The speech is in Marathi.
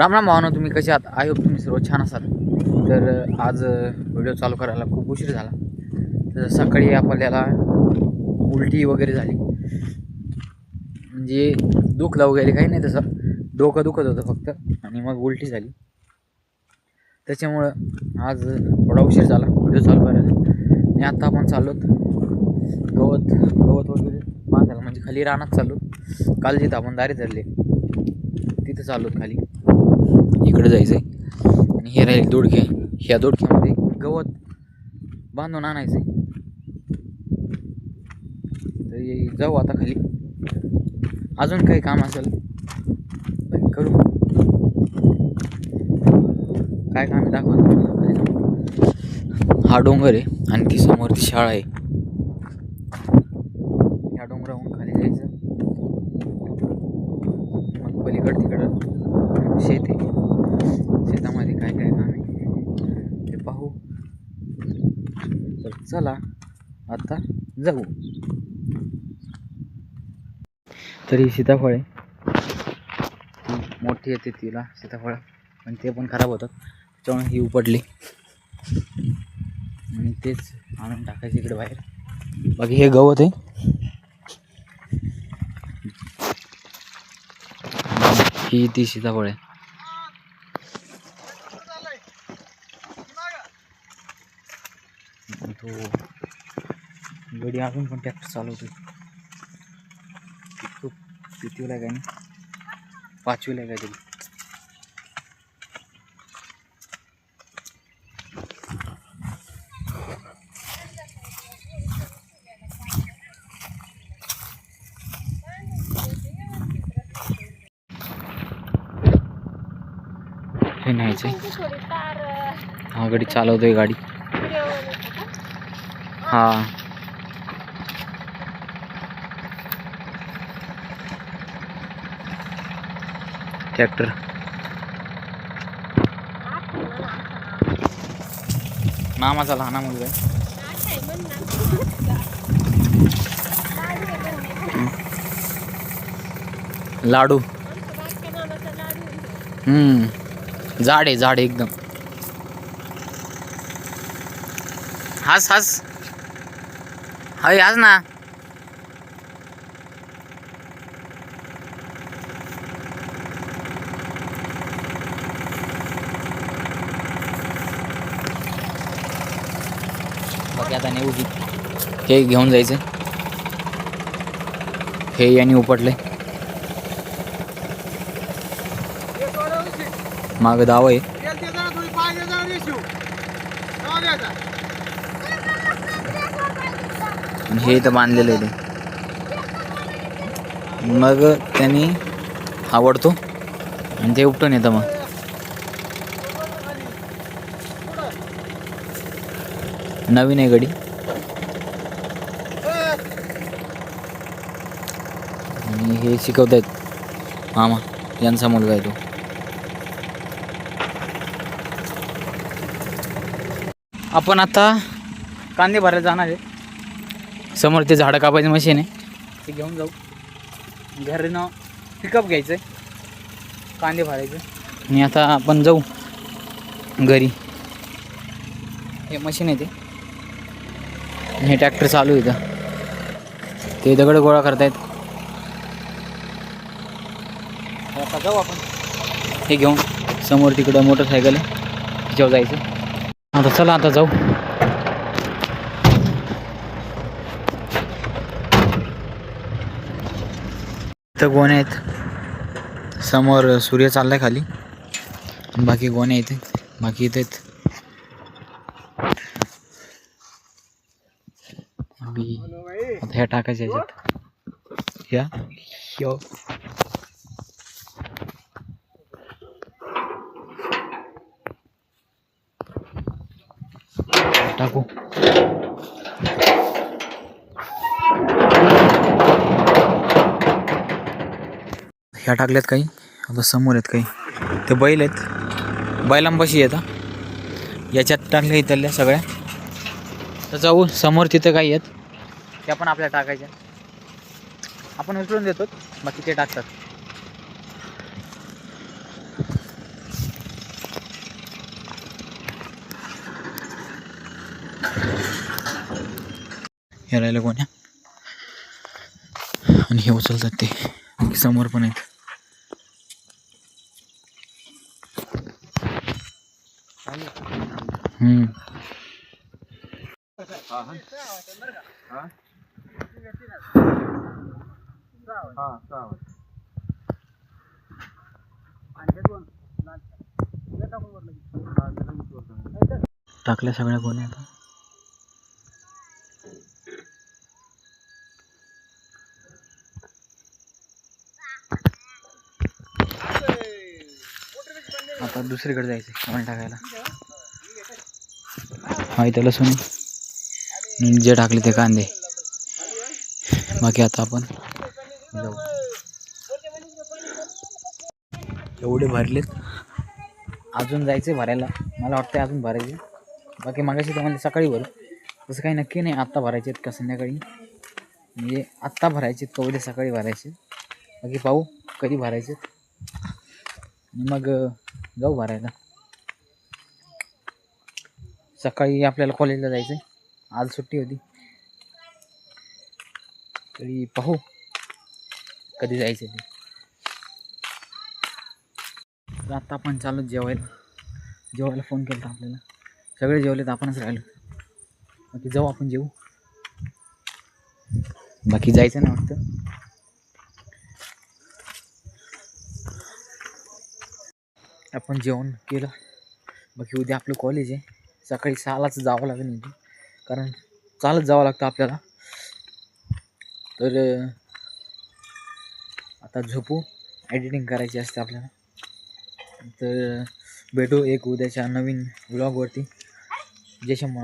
राम राम भावना तुम्ही कसे आहात? आय होप तुम्ही सर्व छान असाल. तर आज व्हिडिओ चालू करायला खूप उशीर झाला. तर सकाळी आपल्याला उलटी वगैरे झाली. म्हणजे दुखलं वगैरे काही नाही तसं. डोकं दुखत होतं फक्त. आणि मग उलटी झाली. त्याच्यामुळं आज थोडा उशीर झाला व्हिडिओ चालू करायला. आणि आत्ता आपण चाललो गवत गवत वगैरे बांधायला. म्हणजे खाली रानात चाललो काल जिथं आपण दारी धरले तिथं चाललो खाली. इकडे जायचं आहे आणि हे राहील दोडके. ह्या दोडक्यामध्ये गवत बांधून आणायचं आहे तर जाऊ आता खाली. अजून काही काम असेल करू. काय काम दाखवतो खाली. हा डोंगर आहे आणि ती समोर ती शाळा आहे. ह्या डोंगराहून खाली जायचं. मग पलीकड तिकडं शेत आहे शेतामध्ये काय काय काम आहे ते पाहू तर चला आता जाऊ. तरी सीताफळ आहे. ती मोठी येते तिला सीताफळ. पण ते पण खराब होतात. त्याच्यामुळे ही उपडली आणि तेच आणून टाकायचे इकडे बाहेर. बाकी हे गवत आहे. ही ती सीताफळ आहे. तो गडी अजून पण ट्रॅक्टर चालवतो खूप कितीला काय नाही? पाचवीला काय तरी हे न्यायचं हा गडी चालवतोय गाडी. हा. ट्रॅक्टर मामाचा लहान मुलगा आहे. लाडू. हम्म. झाड आहे झाड आहे एकदम. हस हस. हय हस ना. बाकी आता नेऊ की. हे घेऊन जायचं. हे यांनी उपटले माग दाव आहे. आणि हे इथं बांधलेलं आहे ते. मग त्यांनी आवडतो आणि ते उपटून येतं मग. नवीन आहे गडी. आणि हे शिकवत आहेत मामा यांचा मुलगा आहे तो. आपण आता कांदे भरायला जाणार आहे. समोर ते झाडं कापायचं मशीन आहे. ते घेऊन जाऊ. घरनं पिकअप घ्यायचं आहे कांदे भरायचे आणि आता आपण जाऊ. घरी. हे मशीन आहे ते. हे ट्रॅक्टर चालू आहे इथं. ते दगड गोळा करतायत. आता जाऊ आपण. हे घेऊन. समोर तिकडं मोटरसायकल आहे. त्याच्यावर जायचं. आता चला आता जाऊ. इथं गोणे आहेत. समोर सूर्य चाललाय खाली. बाकी गोणे इथे बाकी इथे आता ह्या टाकायच्या याच्यात या यो टाकू. ह्या टाकल्यात काही. आता समोर आहेत काही. ते बैल आहेत. बैलांपाशी येतात याच्यात टाकल्या इथल्या सगळ्या. तर जाऊ समोर तिथं काही आहेत. त्या पण आपल्या टाकायच्या. आपण उचलून देतो बाकी ते टाकतात. हे राहिलं कोण्या आणि हे उचलतात ते. समोर पण आहेत. टाकल्या सगळ्या कोणी आता. आता दुसरीकडे जायचं कमेंट टाकायला. हा इथं लसूण जे टाकले ते कांदे. बाकी आता आपण जाऊ. एवढे भरलेत. अजून जायचे भरायला. मला वाटतं अजून भरायचे. बाकी मागाशी तर म्हणजे सकाळी भरू. तसं काही नक्की नाही. आत्ता भरायचे आहेत का संध्याकाळी? म्हणजे आत्ता भरायचे आहेत का उद्या सकाळी भरायचे बाकी पाहू कधी भरायचे मग जाऊ भरायला. सकाळी आपल्याला कॉलेजला जायचं आहे आज सुट्टी होती. तरी पाहू. कधी जायचं ते. तर आता आपण चालू जेवायला. जेवायला फोन केला आपल्याला. सगळे जेवले तर आपणच राहिलो. बाकी जाऊ आपण जेवू बाकी जायचं नाही वाटतं. आपण जेवण केलं. बाकी उद्या आपलं कॉलेज आहे. सकाळी सहालाच जावं लागेल म्हणजे. कारण चालत जावं लागतं आपल्याला. तर आता झोपू. एडिटिंग करायची असते आपल्याला. तर भेटू एक उद्याच्या नवीन ब्लॉगवरती जय शंभू